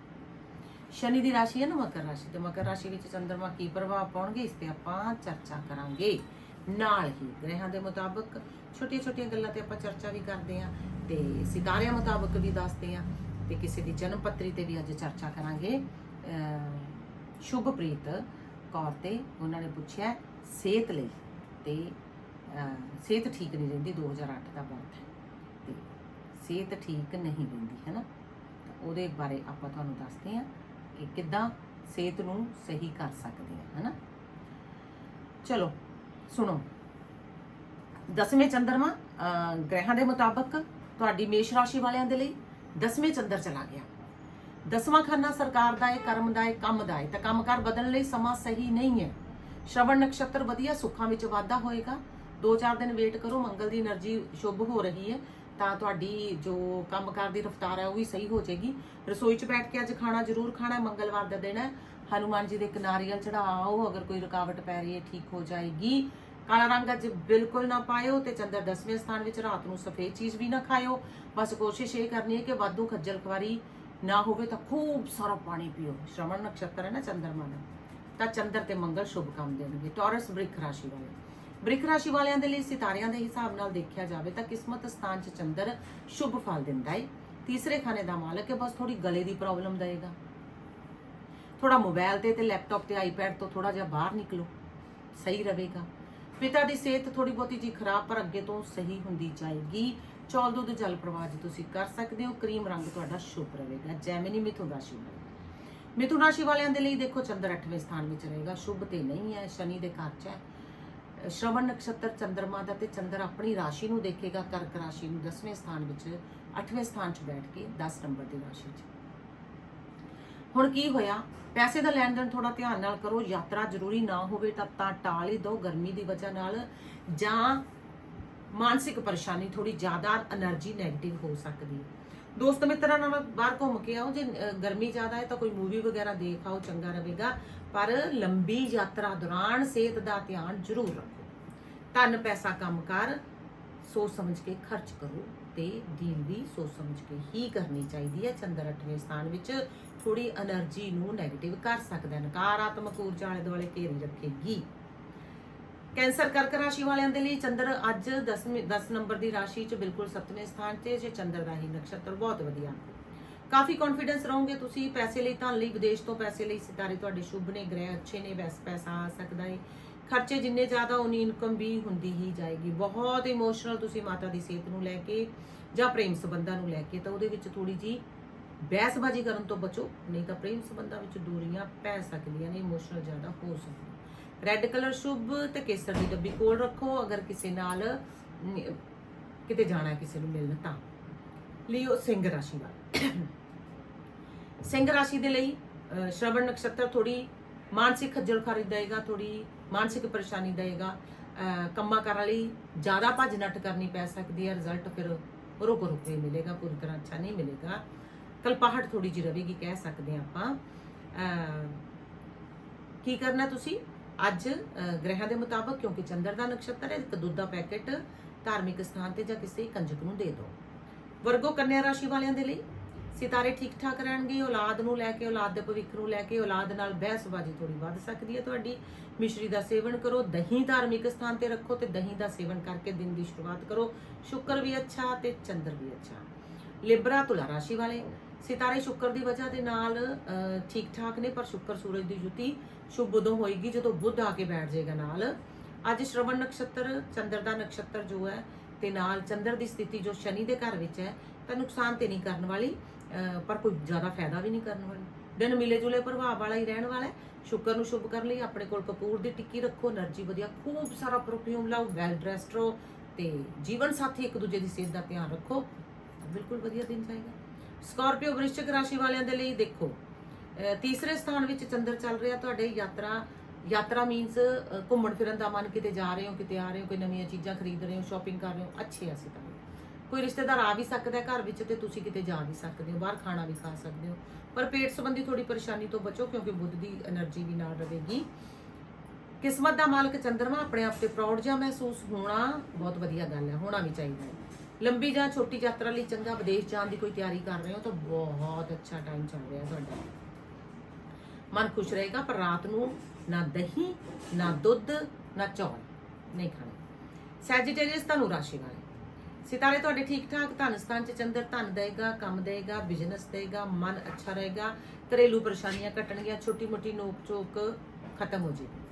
A: ਸ਼ਨੀ ਦੀ ਰਾਸ਼ੀ ਹੈ ਨਾ ਮਕਰ ਰਾਸ਼ੀ। ਤੇ ਮਕਰ ਰਾਸ਼ੀ ਵਿੱਚ ਚੰਦਰਮਾ ਕੀ ਪ੍ਰਭਾਵ ਪਾਉਣਗੇ? ਇਸ ਤੇ ਆਪਾਂ ਚਰਚਾ ਕਰਾਂਗੇ। ਨਾਲ ਹੀ ਗ੍ਰਹਿਾਂ ਦੇ ਮੁਤਾਬਕ ਛੋਟੀਆਂ ਛੋਟੀਆਂ ਗੱਲਾਂ ਤੇ ਆਪਾਂ ਚਰਚਾ ਵੀ ਕਰਦੇ ਆਂ ਤੇ ਸਿਤਾਰਿਆਂ ਮੁਤਾਬਕ ਵੀ ਦੱਸਦੇ ਆਂ ਤੇ ਕਿਸੇ ਦੀ ਜਨਮ ਪੱਤਰੀ ਤੇ ਵੀ ਅੱਜ ਚਰਚਾ ਕਰਾਂਗੇ। ਸ਼ੁਭਪ੍ਰੀਤ ਕੌਰ ਤੇ ਉਹਨਾਂ ਨੇ ਪੁੱਛਿਆ ਸਿਹਤ ਲਈ ਤੇ ਸਿਹਤ ਠੀਕ ਨਹੀਂ ਰਹਿੰਦੀ 2008 ਦਾ ਬਰਥ ਹੈ। ਤੇ ਸਿਹਤ ਠੀਕ ਨਹੀਂ ਰਹਿੰਦੀ ਹੈ ਨਾ ਉਹਦੇ ਬਾਰੇ ਆਪਾਂ ਤੁਹਾਨੂੰ ਦੱਸਦੇ ਹਾਂ ਕਿ ਕਿੱਦਾਂ ਸਿਹਤ ਨੂੰ ਸਹੀ ਕਰ ਸਕਦੇ ਆ ਹਨਾ? ਚਲੋ ਸੁਣੋ। ਦਸਵੇਂ ਚੰਦਰਮਾ ਅਹ, ਗ੍ਰਹਿਾਂ ਦੇ ਮੁਤਾਬਕ ਤੁਹਾਡੀ ਮੇਸ਼ ਰਾਸ਼ੀ ਵਾਲਿਆਂ ਦੇ ਲਈ ਦਸਵੇਂ ਚੰਦਰ ਚਲਾ ਗਿਆ। ਦਸਵਾਂ ਖਾਨਾ ਸਰਕਾਰ ਦਾ ਹੈ ਕਰਮ ਦਾ ਹੈ ਕੰਮ ਦਾ ਹੈ। ਤਾਂ ਕੰਮਕਾਰ ਬਦਲਣ ਲਈ ਸਮਾਂ ਸਹੀ ਨਹੀਂ ਹੈ। ਸ਼ਵਣ ਨਕਸ਼ਤਰ ਵਧੀਆ ਸੁੱਖਾਂ ਵਿੱਚ ਵਾਧਾ ਹੋਏਗਾ। 2-4 ਦਿਨ ਵੇਟ ਕਰੋ, ਮੰਗਲ ਦੀ એનર્ਜੀ ਸ਼ੁਭ ਹੋ ਰਹੀ ਹੈ, ਤਾਂ ਤੁਹਾਡੀ ਜੋ ਕੰਮ ਕੰਮਕਾਰ ਦੀ ਰਫ਼ਤਾਰ ਹੈ ਉਹ ਵੀ ਸਹੀ ਹੋ ਜਾਏਗੀ। ਰਸੋਈ 'ਚ ਬੈਠ ਕੇ ਅੱਜ ਖਾਣਾ ਜ਼ਰੂਰ ਖਾਣਾ ਮੰਗਲਵਾਰ ਦਾ ਦਿਨ ਹੈ। ਹਨੂਮਾਨ ਜੀ ਦੇ ਕਨਾਰੀਅਲ ਚੜਾਓ ਅਗਰ ਕੋਈ ਰੁਕਾਵਟ ਪੈ ਰਹੀ ਹੈ, ਠੀਕ ਹੋ ਜਾਏਗੀ। ਕਾਲਾ ਰੰਗ ਅੱਜ ਬਿਲਕੁਲ ਨਾ ਪਾਇਓ ਤੇ ਚੰਦਰ 10ਵੇਂ ਸਥਾਨ ਵਿੱਚ ਰਾਤ ਨੂੰ ਸਫੇਦ ਚੀਜ਼ ਵੀ ਨਾ ਖਾਇਓ। ਬਸ ਕੋਸ਼ਿਸ਼ ਇਹ ਕਰਨੀ ਹੈ ਕਿ ਵਾਧੂ ਖੱਜਲ ਖਵਾਰੀ ਨਾ ਹੋਵੇ ਤਾਂ ਖੂਬ ਸਾਰਾ ਪਾਣੀ ਪੀਓ। ਸ਼ਰਵਣ ਨਕਸ਼ਤਰ ਹੈ ਨਾ, ਚੰਦਰਮਾ ਦਾ। ਤਾਂ ਚੰਦਰ ਤੇ ਮੰਗਲ ਸ਼ੁਭ ਕੰਮ ਦੇਣਗੇ। ਟੌਰਸ ਬ੍ਰਿਖ ਰਾਸ਼ੀ ਵਾਲੇ। ਬ੍ਰਿਖ ਰਾਸ਼ੀ ਵਾਲਿਆਂ ਦੇ ਲਈ ਸਿਤਾਰਿਆਂ ਦੇ ਹਿਸਾਬ ਨਾਲ ਦੇਖਿਆ ਜਾਵੇ ਤਾਂ ਕਿਸਮਤ ਸਥਾਨ 'ਚ ਚੰਦਰ ਸ਼ੁਭ ਫਲ ਦਿੰਦਾ ਹੈ ਤੀਸਰੇ ਖਾਨੇ ਦਾ ਮਾਲਕ ਹੈ ਬਸ ਥੋੜੀ ਗਲੇ ਦੀ ਪ੍ਰੋਬਲਮ ਦੇਗਾ ਥੋੜਾ ਮੋਬਾਈਲ ਤੇ ਤੇ ਲੈਪਟਾਪ ਤੇ ਆਈਪੈਡ ਤੋਂ ਥੋੜਾ ਜਿਹਾ ਬਾਹਰ ਨਿਕਲੋ। ਸਹੀ ਰਹੇਗਾ। ਪਿਤਾ ਦੀ ਸਿਹਤ ਥੋੜੀ ਬਹੁਤੀ ਜੀ ਖਰਾਬ, ਪਰ ਅੱਗੇ ਤੋਂ ਸਹੀ ਹੁੰਦੀ ਜਾਏਗੀ। ਚੌਲ, ਦੁੱਧ, ਜਲ ਪ੍ਰਵਾਹ ਜੀ ਤੁਸੀਂ ਕਰ ਸਕਦੇ ਹੋ, ਕਰੀਮ ਰੰਗ ਤੁਹਾਡਾ ਸ਼ੁਭ ਰਹੇਗਾ। ਜੈਮਿਨੀ ਮਿਥੁਨ ਰਾਸ਼ੀ ਵਾਲੇ। ਮਿਥੁਨ ਰਾਸ਼ੀ ਵਾਲਿਆਂ ਦੇ ਲਈ ਦੇਖੋ ਚੰਦਰ 8ਵੇਂ ਸਥਾਨ ਵਿੱਚ ਰਹੇਗਾ। ਸ਼ੁਭ ਤੇ ਨਹੀਂ ਹੈ, ਸ਼ਨੀ ਦੇ ਘਰ 'ਚ ਹੈ। ਸ਼ਰਵਣ ਨਕਸ਼ਤਰ ਚੰਦਰਮਾ ਦਾ ਤੇ ਚੰਦਰ ਆਪਣੀ ਰਾਸ਼ੀ ਨੂੰ ਦੇਖੇਗਾ, ਕਰਕ ਰਾਸ਼ੀ ਨੂੰ 10ਵੇਂ ਸਥਾਨ ਵਿੱਚ 8ਵੇਂ ਸਥਾਨ 'ਚ ਬੈਠ ਕੇ 10 ਨੰਬਰ ਦੀ ਰਾਸ਼ੀ 'ਚ। ਹੁਣ ਕੀ ਹੋਇਆ? ਪੈਸੇ ਦਾ ਲੈਣ ਦੇਣ ਥੋੜਾ ਧਿਆਨ ਨਾਲ ਕਰੋ, ਯਾਤਰਾ ਜ਼ਰੂਰੀ ਨਾ ਹੋਵੇ ਤਾਂ ਤਾਂ ਟਾਲ ਹੀ ਦੋ ਗਰਮੀ ਦੀ ਵਜ੍ਹਾ ਨਾਲ ਜਾਂ ਮਾਨਸਿਕ ਪਰੇਸ਼ਾਨੀ ਥੋੜੀ ਜ਼ਿਆਦਾ એનર્ਜੀ ਨੈਗੇਟਿਵ ਹੋ ਸਕਦੀ ਹੈ। ਦੋਸਤ ਮਿੱਤਰਾਂ ਨਾਲ ਬਾਹਰ ਘੁੰਮ ਕੇ ਆਓ ਜੇ ਗਰਮੀ ਜ਼ਿਆਦਾ ਹੈ ਤਾਂ ਕੋਈ ਮੂਵੀ ਵਗੈਰਾ ਦੇਖ ਆਓ, ਚੰਗਾ ਰਹੇਗਾ। ਪਰ ਲੰਬੀ ਯਾਤਰਾ ਦੌਰਾਨ ਸਿਹਤ ਦਾ ਧਿਆਨ ਜ਼ਰੂਰ ਰੱਖੋ। ਧਨ, ਪੈਸਾ, ਕੰਮ ਕਰ, ਸੋਚ ਸਮਝ ਕੇ ਖਰਚ ਕਰੋ ਤੇ ਡੀਲ ਵੀ ਸੋਚ ਸਮਝ ਕੇ ਹੀ ਕਰਨੀ ਚਾਹੀਦੀ ਹੈ। ਚੰਦਰ 8ਵੇਂ ਸਥਾਨ ਵਿੱਚ ਥੋੜੀ એનર્ਜੀ ਨੂੰ ਨੈਗੇਟਿਵ ਕਰ ਸਕਦਾ ਨਕਾਰਾਤਮਕ ਊਰਜਾ ਵਾਲੇ ਦੁਆਲੇ ਘੇਰੀ ਰੱਖੇਗੀ। ਕੈਂਸਰ ਕਰਕ ਰਾਸ਼ੀ ਵਾਲਿਆਂ ਦੇ ਲਈ ਚੰਦਰ ਅੱਜ 10ਵੇਂ 10 ਨੰਬਰ ਦੀ ਰਾਸ਼ੀ 'ਚ ਬਿਲਕੁਲ 7ਵੇਂ ਸਥਾਨ ਤੇ ਜੇ ਚੰਦਰ ਦਾ ਹੀ ਨਕਸ਼ਤਰ ਬਹੁਤ ਵਧੀਆ। ਕਾਫੀ ਕੌਨਫੀਡੈਂਸ ਰਹੋਗੇ ਤੁਸੀਂ, ਪੈਸੇ ਲਈ ਧਨ ਲਈ, ਵਿਦੇਸ਼ ਤੋਂ ਪੈਸੇ ਲਈ ਸਿਤਾਰੇ ਤੁਹਾਡੇ ਸ਼ੁਭ ਨੇ, ਗ੍ਰਹਿ ਅੱਛੇ ਨੇ, ਵੈਸ ਪੈਸਾ ਆ ਸਕਦਾ ਹੈ ਖਰਚੇ ਜਿੰਨੇ ਜ਼ਿਆਦਾ ਉਨੀ ਇਨਕਮ ਵੀ ਹੁੰਦੀ ਹੀ ਜਾਏਗੀ। ਬਹੁਤ ਇਮੋਸ਼ਨਲ ਤੁਸੀਂ ਮਾਤਾ ਦੀ ਸਿਹਤ ਨੂੰ ਲੈ ਕੇ ਜਾਂ ਪ੍ਰੇਮ ਸੰਬੰਧਾਂ ਨੂੰ ਲੈ ਕੇ, ਤਾਂ ਉਹਦੇ ਵਿੱਚ ਥੋੜੀ ਜੀ ਬਹਿਸਬਾਜ਼ੀ ਕਰਨ ਤੋਂ ਬਚੋ, ਨਹੀਂ ਤਾਂ ਪ੍ਰੇਮ ਸੰਬੰਧਾਂ ਵਿੱਚ ਦੂਰੀਆਂ ਪੈ ਸਕਦੀਆਂ ਨੇ ਇਮੋਸ਼ਨਲ ਜ਼ਿਆਦਾ ਹੋ ਸਕਦੀ ਰੈੱਡ ਕਲਰ ਸ਼ੁਭ ਤੇ ਕੇਸਰ ਦੀ ਡੱਬੀ ਕੋਲ ਰੱਖੋ। ਅਗਰ ਕਿਸੇ ਨਾਲ ਕਿਤੇ ਜਾਣਾ ਕਿਸੇ ਨੂੰ ਮਿਲਣ ਤਾਂ। ਲਿਓ ਸਿੰਘ ਰਾਸ਼ੀ ਵਾਲੇ। ਸਿੰਘ ਰਾਸ਼ੀ ਦੇ ਲਈ ਅਹ, ਸ਼ਰਵਣ ਨਕਸ਼ਤਰ ਥੋੜੀ ਮਾਨਸਿਕ ਖੱਜਲ ਖਾਰੀ ਦੇਗਾ ਥੋੜੀ ਮਾਨਸਿਕ ਪਰੇਸ਼ਾਨੀ ਦੇਗਾ ਅਹ, ਕੰਮਾਂ ਕਾਰਾਂ ਲਈ ਜ਼ਿਆਦਾ ਭੱਜ ਨੱਟ ਕਰਨੀ ਪੈ ਸਕਦੀ ਹੈ। ਰਿਜ਼ਲਟ ਫਿਰ ਰੁਕ ਰੁਕ ਕੇ ਮਿਲੇਗਾ ਪੂਰੀ ਤਰ੍ਹਾਂ ਅੱਛਾ ਨਹੀਂ ਮਿਲੇਗਾ। ਕਲਪਾਹਟ ਥੋੜੀ ਜਿਹੀ ਰਹੇਗੀ ਕਹਿ ਸਕਦੇ ਹਾਂ ਆਪਾਂ। ਅਹ, ਕੀ ਕਰਨਾ ਤੁਸੀਂ? ਅੱਜ ਅਹ, ਗ੍ਰਹਿਾਂ ਦੇ ਮੁਤਾਬਕ ਕਿਉਂਕਿ ਚੰਦਰ ਦਾ ਨਕਸ਼ਤਰ ਹੈ ਇੱਕ ਦੁੱਧ ਦਾ ਪੈਕੇਟ ਧਾਰਮਿਕ ਸਥਾਨ ਤੇ ਜਾਂ ਕਿਸੇ ਕੰਜਕ ਨੂੰ ਦੇ ਦਿਓ। ਵਰਗੋ ਕੰਨਿਆ ਰਾਸ਼ੀ ਵਾਲਿਆਂ ਦੇ ਲਈ ਸਿਤਾਰੇ ਠੀਕ ਠਾਕ ਰਹਿਣਗੇ ਔਲਾਦ ਨੂੰ ਲੈ ਕੇ ਔਲਾਦ ਦੇ ਭਵਿੱਖ ਨੂੰ ਲੈ ਕੇ ਔਲਾਦ ਨਾਲ ਬਹਿਸਬਾਜ਼ੀ ਥੋੜੀ ਵੱਧ ਸਕਦੀ ਹੈ ਤੁਹਾਡੀ। ਮਿਸ਼ਰੀ ਦਾ ਸੇਵਨ ਕਰੋ ਦਹੀਂ ਧਾਰਮਿਕ ਸਥਾਨ ਤੇ ਰੱਖੋ ਤੇ ਦਹੀਂ ਦਾ ਸੇਵਨ ਕਰਕੇ ਦਿਨ ਦੀ ਸ਼ੁਰੂਆਤ ਕਰੋ। ਸ਼ੁਕਰ ਵੀ ਅੱਛਾ ਤੇ ਚੰਦਰ ਵੀ ਅੱਛਾ। ਲਿਬਰਾ ਤੁਲਾ ਰਾਸ਼ੀ ਵਾਲੇ ਸਿਤਾਰੇ ਸ਼ੁੱਕਰ ਦੀ ਵਜ੍ਹਾ ਦੇ ਨਾਲ ਠੀਕ ਠਾਕ ਨੇ, ਪਰ ਸ਼ੁੱਕਰ ਸੂਰਜ ਦੀ ਜੁਤੀ ਸ਼ੁਭ ਉਦੋਂ ਹੋਏਗੀ ਜਦੋਂ ਬੁੱਧ ਆ ਕੇ ਬੈਠ ਜਾਏਗਾ ਨਾਲ। ਅੱਜ ਸ਼ਰਵਣ ਨਕਸ਼ਤਰ, ਚੰਦਰ ਦਾ ਨਕਸ਼ਤਰ ਜੋ ਹੈ ਤੇ ਨਾਲ ਚੰਦਰ ਦੀ ਸਥਿਤੀ ਜੋ ਸ਼ਨੀ ਦੇ ਘਰ ਵਿੱਚ ਹੈ, ਤਾਂ ਨੁਕਸਾਨ ਤੇ ਨਹੀਂ ਕਰਨ ਵਾਲੀ ਪਰ ਕੋਈ ਜ਼ਿਆਦਾ ਫਾਇਦਾ ਵੀ ਨਹੀਂ ਕਰਨ ਵਾਲੀ। ਦਿਨ ਮਿਲੇ ਜੁਲੇ ਪ੍ਰਭਾਵ ਵਾਲਾ ਹੀ ਰਹਿਣ ਵਾਲਾ ਸ਼ੁੱਕਰ ਨੂੰ ਸ਼ੁਭ ਕਰਨ ਲਈ ਆਪਣੇ ਕੋਲ ਕਪੂਰ ਦੀ ਟਿੱਕੀ ਰੱਖੋ, એનર્ਜੀ ਵਧੀਆ, ਖੂਬ ਸਾਰਾ ਪਰਫਿਊਮ ਲਾਓ ਵੈਲ ਡਰੈਸਡ ਰਹੋ ਤੇ ਜੀਵਨ ਸਾਥੀ ਇੱਕ ਦੂਜੇ ਦੀ ਸਿਹਤ ਦਾ ਧਿਆਨ ਰੱਖੋ। ਬਿਲਕੁਲ ਵਧੀਆ ਦਿਨ ਜਾਏਗਾ। ਸਕਾਰਪੀਓ ਵ੍ਰਿਸ਼ਚਿਕ ਰਾਸ਼ੀ ਵਾਲਿਆਂ ਦੇ ਲਈ ਦੇਖੋ ਤੀਸਰੇ ਸਥਾਨ ਵਿੱਚ ਚੰਦਰ ਚੱਲ ਰਿਹਾ ਤੁਹਾਡੇ ਯਾਤਰਾ ਯਾਤਰਾ ਮੀਨਸ ਘੁੰਮਣ ਫਿਰਨ ਦਾ ਮਨ ਕਿਤੇ ਜਾ ਰਹੇ ਹੋ, ਕਿਤੇ ਆ ਰਹੇ ਹੋ, ਕੋਈ ਨਵੀਆਂ ਚੀਜ਼ਾਂ ਖਰੀਦ ਰਹੇ ਹੋ ਸ਼ਾਪਿੰਗ ਕਰ ਰਹੇ ਹੋ, ਅੱਛੇ ਅਸੀਂ ਤਾਂ। ਕੋਈ ਰਿਸ਼ਤੇਦਾਰ ਆ ਵੀ ਸਕਦਾ ਘਰ ਵਿੱਚ ਤੇ ਤੁਸੀਂ ਕਿਤੇ ਜਾ ਵੀ ਸਕਦੇ ਹੋ, ਬਾਹਰ ਖਾਣਾ ਵੀ ਖਾ ਸਕਦੇ ਹੋ, ਪਰ ਪੇਟ ਸੰਬੰਧੀ ਥੋੜੀ ਪਰੇਸ਼ਾਨੀ ਤੋਂ ਬਚੋ ਕਿਉਂਕਿ ਬੁੱਧ ਦੀ એનર્ਜੀ ਵੀ ਨਾਲ ਰਹੇਗੀ। ਕਿਸਮਤ ਦਾ ਮਾਲਕ ਚੰਦਰਮਾ, ਆਪਣੇ ਆਪ ਤੇ ਪ੍ਰਾਊਡ ਜਾਂ ਮਹਿਸੂਸ ਹੋਣਾ ਬਹੁਤ ਵਧੀਆ ਗੱਲ ਹੈ, ਹੋਣਾ ਵੀ ਚਾਹੀਦਾ ਹੈ। ਲੰਬੀ ਜਾਂ ਛੋਟੀ ਯਾਤਰਾ ਲਈ ਚੰਗਾ ਵਿਦੇਸ਼ ਜਾਣ ਦੀ ਕੋਈ ਤਿਆਰੀ ਕਰ ਰਹੇ ਹੋ ਤਾਂ ਬਹੁਤ ਅੱਛਾ ਟਾਈਮ ਚੱਲ ਰਿਹਾ ਤੁਹਾਡਾ। ਮਨ ਖੁਸ਼ ਰਹੇਗਾ ਪਰ ਰਾਤ ਨੂੰ ਨਾ ਦਹੀਂ, ਨਾ ਦੁੱਧ, ਨਾ ਚੌਲ ਨਹੀਂ ਖਾਣੇ। ਸੈਜੀਟੇਰੀਅਸ ਤੁਹਾਨੂੰ ਰਾਸ਼ੀ ਵਾਲੇ। ਸਿਤਾਰੇ ਤੁਹਾਡੇ ਠੀਕ ਠਾਕ ਧਨ ਸਥਾਨ ਚ ਚੰਦਰ ਧਨ ਦੇਗਾ, ਕੰਮ ਦੇਗਾ ਬਿਜ਼ਨਸ ਦੇਗਾ, ਮਨ ਅੱਛਾ ਰਹੇਗਾ, ਘਰੇਲੂ ਪਰੇਸ਼ਾਨੀਆਂ ਘਟਣਗੀਆਂ ਛੋਟੀ ਮੋਟੀ ਨੋਕ ਚੋਕ ਖਤਮ ਹੋ ਜਾਏਗੀ।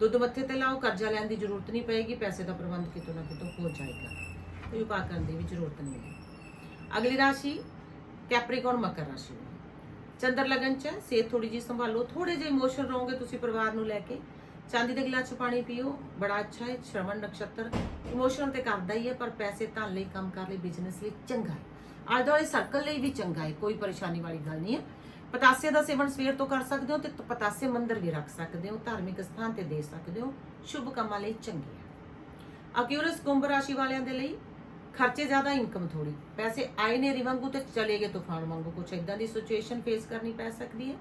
A: ਦੁੱਧ ਮੱਥੇ ਤੇ ਲਾਓ, ਕਰਜ਼ਾ ਲੈਣ ਦੀ ਜ਼ਰੂਰਤ ਨਹੀਂ ਪਏਗੀ, ਪੈਸੇ ਦਾ ਪ੍ਰਬੰਧ ਕਿਤੋਂ ਨਾ ਕਿਤੋਂ ਹੋ ਜਾਏਗਾ। ਕੋਈ ਉਪਾਅ ਕਰਨ ਦੀ ਵੀ ਜ਼ਰੂਰਤ ਨਹੀਂ ਹੈ। ਅਗਲੀ ਰਾਸ਼ੀ ਕੈਪਰੀਕੌਨ ਮਕਰ ਰਾਸ਼ੀ ਚੰਦਰ ਲਗਨ ਚ ਸਿਹਤ ਥੋੜੀ ਜੀ ਸੰਭਾਲੋ ਥੋੜੇ ਜਿਹਾ ਇਮੋਸ਼ਨ ਰਹੋਗੇ ਤੁਸੀਂ ਪਰਿਵਾਰ ਨੂੰ ਲੈ ਕੇ। ਚਾਂਦੀ ਦੇ ਗਲਾਸ ਚ ਪਾਣੀ ਪੀਓ, ਬੜਾ ਅੱਛਾ ਹੈ, ਸ਼ਰਵਣ ਨਕਸ਼ਤਰ। ਇਮੋਸ਼ਨ ਤੇ ਕਰਦਾ ਹੀ ਹੈ, ਪਰ ਪੈਸੇ ਧਨ ਲਈ ਕੰਮ ਕਰ ਲਈ ਬਿਜ਼ਨਸ ਲਈ ਚੰਗਾ ਹੈ। ਆਲੇ ਦੁਆਲੇ ਸਰਕਲ ਲਈ ਵੀ ਚੰਗਾ ਹੈ, ਕੋਈ ਪਰੇਸ਼ਾਨੀ ਵਾਲੀ ਗੱਲ ਨਹੀਂ ਹੈ। ਪਤਾਸੇ ਦਾ ਸੇਵਨ ਸਵੇਰ ਤੋਂ ਕਰ ਸਕਦੇ ਹੋ ਤੇ ਪਤਾਸੇ ਮੰਦਰ ਵੀ ਰੱਖ ਸਕਦੇ ਹੋ, ਧਾਰਮਿਕ ਸਥਾਨ ਤੇ ਦੇ ਸਕਦੇ ਹੋ। ਸ਼ੁਭ ਕੰਮਾਂ ਲਈ ਚੰਗੇ ਹੈ। ਅਕਿਊਰਸ ਕੁੰਭ ਰਾਸ਼ੀ ਵਾਲਿਆਂ ਦੇ ਲਈ ਖਰਚੇ ਜ਼ਿਆਦਾ ਇਨਕਮ ਥੋੜੀ ਪੈਸੇ ਆਏ ਨੇ ਰਿਵੰਗੂ ਤੇ ਚਲੇ ਗਏ ਤੂਫਾਨ ਵਾਂਗੂ। ਕੁਛ ਇਦਾਂ ਦੀ ਸਿਚੁਏਸ਼ਨ ਫੇਸ ਕਰਨੀ ਪੈ ਸਕਦੀ ਹੈ।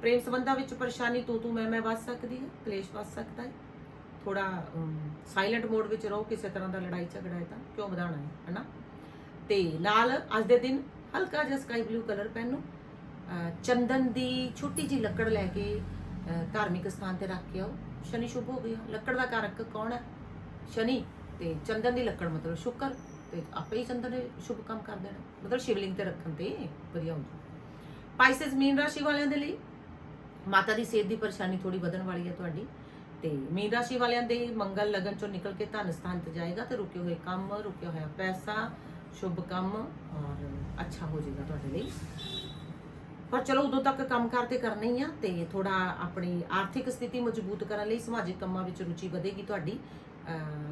A: ਪ੍ਰੇਮ ਸੰਬੰਧਾਂ ਵਿੱਚ ਪਰੇਸ਼ਾਨੀ ਤੂੰ ਤੂੰ ਮੈਂ ਮੈਂ ਵੱਧ ਸਕਦੀ ਹੈ, ਕਲੇਸ਼ ਵੱਧ ਸਕਦਾ ਹੈ। ਥੋੜਾ ਸਾਇਲੈਂਟ ਮੋਡ ਵਿੱਚ ਰਹੋ, ਕਿਸੇ ਤਰ੍ਹਾਂ ਦਾ ਲੜਾਈ ਝਗੜਾ ਹੈ ਤਾਂ, ਕਿਉਂ ਵਧਾਉਣਾ ਹੈ ਹਨਾ ਤੇ ਨਾਲ ਅੱਜ ਦੇ ਦਿਨ ਹਲਕਾ ਜਿਹਾ ਸਕਾਈ ਬਲੂ ਕਲਰ ਪਹਿਨੋ। ਅਹ ਚੰਦਨ ਦੀ ਛੋਟੀ ਜੀ ਲੱਕੜ ਲੈ ਕੇ ਧਾਰਮਿਕ ਸਥਾਨ ਤੇ ਰੱਖ ਕੇ ਆਓ। ਸ਼ਨੀ ਸ਼ੁਭ ਹੋ ਗਿਆ। ਲੱਕੜ ਦਾ ਕਾਰਕ ਕੌਣ ਹੈ? ਸ਼ਨੀ। ਤੇ ਚੰਦਨ ਦੀ ਲੱਕੜ ਮਤਲਬ ਸ਼ੁਕਰ ਤੇ ਆਪੇ ਹੀ ਚੰਦਨ ਨੇ ਸ਼ੁਭ ਕੰਮ ਕਰ ਦੇਣਾ। ਮਤਲਬ ਸ਼ਿਵਲਿੰਗ ਤੇ ਰੱਖਣ ਤੇ ਵਧੀਆ ਹੁੰਦਾ। ਪਾਈਸਸ ਮੀਨ ਰਾਸ਼ੀ ਵਾਲਿਆਂ ਦੇ ਲਈ ਮਾਤਾ ਦੀ ਸਿਹਤ ਦੀ ਪਰੇਸ਼ਾਨੀ ਥੋੜੀ ਵਧਣ ਵਾਲੀ ਹੈ ਤੁਹਾਡੀ। ਤੇ ਮੀਨ ਰਾਸ਼ੀ ਵਾਲਿਆਂ ਦੇ ਮੰਗਲ ਲਗਨ ਚੋਂ ਨਿਕਲ ਕੇ ਧਨ ਸਥਾਨ ਤੇ ਜਾਏਗਾ ਤੇ ਰੁਕੇ ਹੋਏ ਕੰਮ, ਰੁਕਿਆ ਹੋਇਆ ਪੈਸਾ, ਸ਼ੁਭ ਕੰਮ ਔਰ ਅੱਛਾ ਹੋ ਜਾਏਗਾ ਤੁਹਾਡੇ ਲਈ। ਪਰ ਚਲੋ ਉਦੋਂ ਤੱਕ ਕੰਮ ਕਰਤੇ ਕਰਨਾ ਹੀ ਆ ਤੇ ਥੋੜਾ ਆਪਣੀ ਆਰਥਿਕ ਸਥਿਤੀ ਮਜ਼ਬੂਤ ਕਰਨ ਲਈ ਸਮਾਜਿਕ ਕੰਮਾਂ ਵਿੱਚ ਰੁਚੀ ਵਧੇਗੀ ਤੁਹਾਡੀ।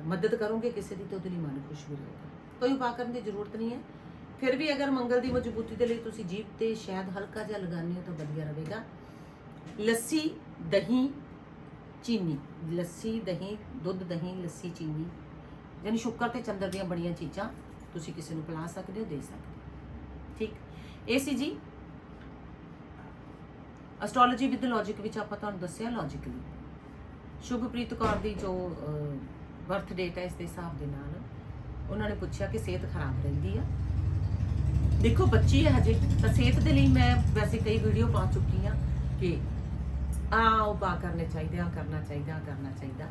A: ਮਦਦ ਕਰੋਗੇ ਕਿਸੇ ਦੀ, ਤਾਂ ਉਹਦੇ ਲਈ ਮਨ ਖੁਸ਼ ਵੀ ਰਹੇਗਾ। ਕੋਈ ਉਪਾਅ ਕਰਨ ਦੀ ਜ਼ਰੂਰਤ ਨਹੀਂ ਹੈ। ਫਿਰ ਵੀ ਅਗਰ ਮੰਗਲ ਦੀ ਮਜ਼ਬੂਤੀ ਦੇ ਲਈ ਤੁਸੀਂ ਜੀਭ ਤੇ ਸ਼ਾਇਦ ਹਲਕਾ ਜਿਹਾ ਲਗਾਉਂਦੇ ਹੋ, ਤਾਂ ਵਧੀਆ ਰਹੇਗਾ। ਲੱਸੀ, ਦਹੀਂ, ਚੀਨੀ। ਲੱਸੀ, ਦਹੀਂ, ਦੁੱਧ, ਦਹੀਂ, ਲੱਸੀ, ਚੀਨੀ। ਯਾਨੀ ਸ਼ੁਕਰ ਤੇ ਚੰਦਰ ਦੀਆਂ ਬੜੀਆਂ ਚੀਜ਼ਾਂ ਤੁਸੀਂ ਕਿਸੇ ਨੂੰ ਪਿਲਾ ਸਕਦੇ ਹੋ, ਦੇ ਸਕਦੇ ਹੋ। ਠੀਕ? ਇਹ ਸੀ ਜੀ ਐਸਟ੍ਰੋਲੋਜੀ ਵਿਦ ਲੌਜੀਕ ਵਿੱਚ ਆਪਾਂ ਤੁਹਾਨੂੰ ਦੱਸਿਆ ਲੌਜੀਕਲੀ ਸ਼ੁਭਪ੍ਰੀਤ ਕੌਰ ਦੀ ਜੋ ਬਰਥ ਡੇਟ ਹੈ ਇਸ ਦੇ ਹਿਸਾਬ ਦੇ ਨਾਲ। ਉਹਨਾਂ ਨੇ ਪੁੱਛਿਆ ਕਿ ਸਿਹਤ ਖਰਾਬ ਰਹਿੰਦੀ ਆ। ਦੇਖੋ, ਬੱਚੀ ਹੈ ਹਜੇ। ਤਾਂ ਸਿਹਤ ਦੇ ਲਈ ਮੈਂ ਵੈਸੇ ਕਈ ਵੀਡੀਓ ਪਾ ਚੁੱਕੀ ਆ ਕਿ ਆ ਉਪਾਅ ਕਰਨੇ ਚਾਹੀਦੇ, ਆ ਕਰਨਾ ਚਾਹੀਦਾ ਆਹ ਕਰਨਾ ਚਾਹੀਦਾ।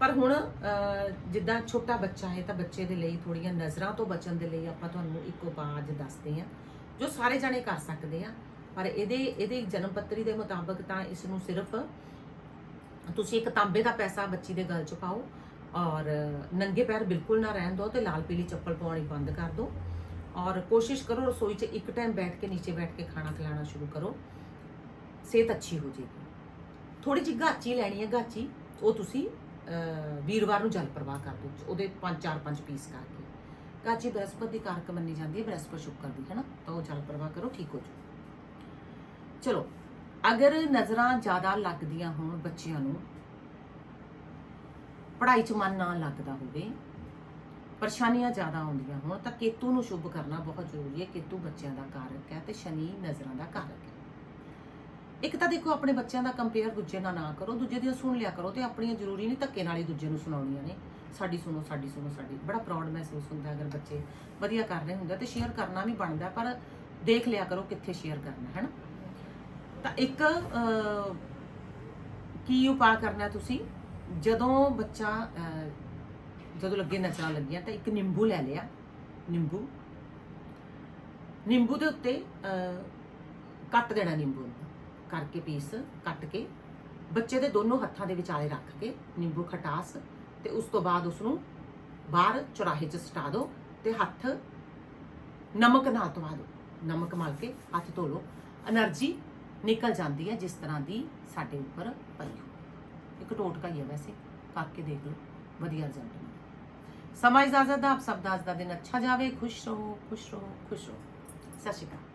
A: ਪਰ ਹੁਣ ਜਿੱਦਾਂ ਛੋਟਾ ਬੱਚਾ ਹੈ ਤਾਂ ਬੱਚੇ ਦੇ ਲਈ ਥੋੜੀਆਂ ਨਜ਼ਰਾਂ ਤੋਂ ਬਚਣ ਦੇ ਲਈ ਆਪਾਂ ਤੁਹਾਨੂੰ ਇੱਕ ਉਪਾਅ ਅੱਜ ਦੱਸਦੇ ਆ, ਜੋ ਸਾਰੇ ਜਾਣੇ ਕਰ ਸਕਦੇ ਆ। ਪਰ ਇਹਦੇ ਇਹਦੇ ਜਨਮ ਪੱਤਰੀ ਦੇ ਮੁਤਾਬਕ ਤਾਂ ਇਸ ਨੂੰ ਸਿਰਫ ਤੁਸੀਂ ਇੱਕ ਤਾਂਬੇ ਦਾ ਪੈਸਾ ਬੱਚੀ ਦੇ ਗਲ 'ਚ ਪਾਓ। ਔਰ ਨੰਗੇ ਪੈਰ ਬਿਲਕੁਲ ਨਾ ਰਹਿਣ ਦਿਓ ਤੇ ਲਾਲ ਪੀਲੀ ਚੱਪਲ ਪਾਉਣੀ ਬੰਦ ਕਰ ਦਿਓ। ਔਰ ਕੋਸ਼ਿਸ਼ ਕਰੋ ਰਸੋਈ 'ਚ ਇੱਕ ਟਾਈਮ ਬੈਠ ਕੇ ਨੀਚੇ ਬੈਠ ਕੇ ਖਾਣਾ ਖਿਲਾਣਾ ਸ਼ੁਰੂ ਕਰੋ। ਸਿਹਤ ਅੱਛੀ ਹੋ ਜਾਏਗੀ। ਥੋੜੀ ਜਿਹੀ ਗਾਚੀ ਲੈਣੀ ਹੈ ਗਾਚੀ ਉਹ ਤੁਸੀਂ ਵੀਰਵਾਰ ਨੂੰ ਜਲ ਪ੍ਰਵਾਹ ਕਰ ਦਿਓ, ਉਹਦੇ ਪੰਜ, ਚਾਰ, ਪੰਜ ਪੀਸ ਕਰਕੇ। ਗਾਚੀ ਬ੍ਰਹਸਪਤੀ ਦੀ ਕਾਰਕ ਮੰਨੀ ਜਾਂਦੀ ਹੈ, ਬ੍ਰਹਸਪਤੀ ਸ਼ੁਕਰ ਦੀ ਹੈ ਨਾ ਤਾਂ ਉਹ ਜਲ ਪ੍ਰਵਾਹ ਕਰੋ, ਠੀਕ ਹੋ ਜਾਓ ਚਲੋ, ਅਗਰ ਨਜ਼ਰਾਂ ਜ਼ਿਆਦਾ ਲੱਗਦੀਆਂ ਹੋਣ ਬੱਚਿਆਂ ਨੂੰ ਪੜ੍ਹਾਈ 'ਚ ਮਨ ਨਾ ਲੱਗਦਾ ਹੋਵੇ, ਪਰੇਸ਼ਾਨੀਆਂ ਜ਼ਿਆਦਾ ਆਉਂਦੀਆਂ ਹੋਣ, ਤਾਂ ਕੇਤੂ ਨੂੰ ਸ਼ੁਭ ਕਰਨਾ ਬਹੁਤ ਜ਼ਰੂਰੀ ਹੈ। ਕੇਤੂ ਬੱਚਿਆਂ ਦਾ ਕਾਰਕ ਹੈ ਤੇ ਸ਼ਨੀ ਨਜ਼ਰਾਂ ਦਾ ਕਾਰਕ ਹੈ। ਇੱਕ ਤਾਂ ਦੇਖੋ, ਆਪਣੇ ਬੱਚਿਆਂ ਦਾ ਕੰਪੇਅਰ ਦੂਜੇ ਨਾਲ ਨਾ ਕਰੋ, ਦੂਜੇ ਦੀਆਂ ਸੁਣ ਲਿਆ ਕਰੋ ਤੇ ਆਪਣੀਆਂ ਜ਼ਰੂਰੀ ਨਹੀਂ ਧੱਕੇ ਨਾਲ ਹੀ ਦੂਜੇ ਨੂੰ ਸੁਣਾਉਣੀਆਂ ਨੇ। ਸਾਡੀ ਸੁਣੋ ਸਾਡੀ ਸੁਣੋ, ਸਾਡੀ। ਬੜਾ ਪ੍ਰਾਊਡ ਮਹਿਸੂਸ ਹੁੰਦਾ ਅਗਰ ਬੱਚੇ ਵਧੀਆ ਕਰ ਰਹੇ ਹੁੰਦੇ ਤੇ ਸ਼ੇਅਰ ਕਰਨਾ ਵੀ ਬਣਦਾ, ਪਰ ਦੇਖ ਲਿਆ ਕਰੋ ਕਿੱਥੇ ਸ਼ੇਅਰ ਕਰਨਾ ਹੈ ਨਾ ਤਾਂ ਇੱਕ ਕੀ ਉਪਾਅ ਕਰਨਾ ਤੁਸੀਂ? ਜਦੋਂ ਬੱਚਾ ਜਦੋਂ ਲੱਗੇ ਨਚਣਾ ਲੱਗੀਆਂ ਤਾਂ ਇੱਕ ਨਿੰਬੂ ਲੈ ਲਿਆ। ਨਿੰਬੂ। ਨਿੰਬੂ ਦੇ ਉੱਤੇ ਕੱਟ ਦੇਣਾ ਨਿੰਬੂ ਨੂੰ। ਕਰਕੇ ਪੀਸ, ਕੱਟ ਕੇ ਬੱਚੇ ਦੇ ਦੋਨੋਂ ਹੱਥਾਂ ਦੇ ਵਿਚਾਲੇ ਰੱਖ ਕੇ ਨਿੰਬੂ ਖਟਾਸ ਤੇ ਉਸ ਤੋਂ ਬਾਅਦ ਉਸ ਨੂੰ ਬਾਹਰ ਚੁਰਾਹੇ 'ਚ ਸਟਾ ਦਿਓ ਤੇ ਹੱਥ ਨਮਕ ਨਾਲ ਧਵਾ ਦਿਓ ਨਮਕ ਮਲ ਕੇ ਹੱਥ ਧੋ ਲਓ। એનર્ਜੀ ਨਿਕਲ ਜਾਂਦੀ ਹੈ ਜਿਸ ਤਰ੍ਹਾਂ ਦੀ ਸਾਡੇ ਉੱਪਰ ਪਈ ਇੱਕ ਟੋਟਕਾ ਹੀ ਹੈ ਵੈਸੇ ਕਰਕੇ ਦੇਖ ਲਓ, ਵਧੀਆ ਰਿਜ਼ਲਟ ਮਿਲਦਾ ਸਮਾਂ ਇਜਾਜ਼ਤ ਦਾ, ਆਪ ਸਭ ਦਾ ਅੱਜ ਦਾ ਦਿਨ ਅੱਛਾ ਜਾਵੇ, ਖੁਸ਼ ਰਹੋ ਖੁਸ਼ ਰਹੋ ਖੁਸ਼ ਰਹੋ। ਸਤਿ ਸ਼੍ਰੀ ਅਕਾਲ।